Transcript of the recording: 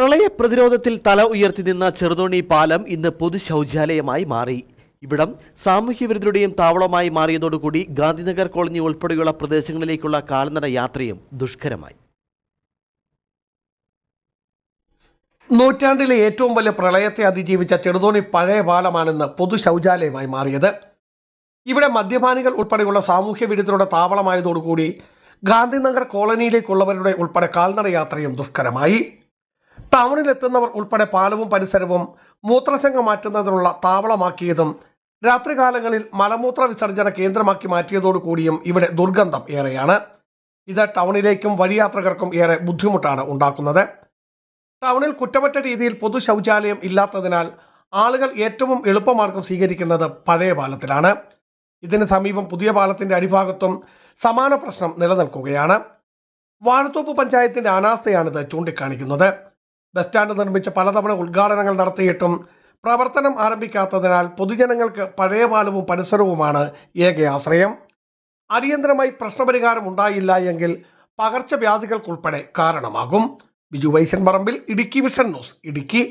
പ്രളയ പ്രതിരോധത്തിൽ തല ഉയർത്തി നിന്ന ചെറുതോണി പാലം ഇന്ന് പൊതു ശൗചാലയമായി മാറി. ഇവിടം സാമൂഹ്യ വിരുദ്ധരുടെയും താവളമായി മാറിയതോടുകൂടി ഗാന്ധിനഗർ കോളനി ഉൾപ്പെടെയുള്ള പ്രദേശങ്ങളിലേക്കുള്ള കാൽനട യാത്രയും ദുഷ്കരമായി. നൂറ്റാണ്ടിലെ ഏറ്റവും വലിയ പ്രളയത്തെ അതിജീവിച്ച ചെറുതോണി പഴയ പാലമാണെന്ന് പൊതു ശൗചാലയമായി മാറിയത്. ഇവിടെ മദ്യപാനികൾ ഉൾപ്പെടെയുള്ള സാമൂഹ്യ വിരുദ്ധരുടെ താവളമായതോടുകൂടി ഗാന്ധിനഗർ കോളനിയിലേക്കുള്ളവരുടെ ഉൾപ്പെടെ കാൽനട യാത്രയും ദുഷ്കരമായി. ടൗണിലെത്തുന്നവർ ഉൾപ്പെടെ പാലവും പരിസരവും മൂത്രശങ്ക മാറ്റുന്നതിനുള്ള താവളമാക്കിയതും രാത്രികാലങ്ങളിൽ മലമൂത്ര വിസർജന കേന്ദ്രമാക്കി മാറ്റിയതോടുകൂടിയും ഇവിടെ ദുർഗന്ധം ഏറെയാണ്. ഇത് ടൗണിലേക്കും വഴിയാത്രകർക്കും ഏറെ ബുദ്ധിമുട്ടാണ് ഉണ്ടാക്കുന്നത്. ടൗണിൽ കുറ്റമറ്റ രീതിയിൽ പൊതു ശൗചാലയം ഇല്ലാത്തതിനാൽ ആളുകൾ ഏറ്റവും എളുപ്പമാർഗം സ്വീകരിക്കുന്നത് പഴയ പാലത്തിലാണ്. ഇതിന് സമീപം പുതിയ പാലത്തിന്റെ അടിഭാഗത്തും സമാന പ്രശ്നം നിലനിൽക്കുകയാണ്. വാഴത്തോപ്പ് പഞ്ചായത്തിന്റെ അനാസ്ഥയാണിത് ചൂണ്ടിക്കാണിക്കുന്നത്. ബസ് സ്റ്റാൻഡ് നിർമ്മിച്ച് പലതവണ ഉദ്ഘാടനങ്ങൾ നടത്തിയിട്ടും പ്രവർത്തനം ആരംഭിക്കാത്തതിനാൽ പൊതുജനങ്ങൾക്ക് പഴയ പാലവും പരിസരവുമാണ് ഏക ആശ്രയം. അടിയന്തരമായി പ്രശ്നപരിഹാരം ഉണ്ടായില്ല എങ്കിൽ പകർച്ചവ്യാധികൾക്കുൾപ്പെടെ കാരണമാകും. Biju Vaishan Parambil Idukki vision news Idukki.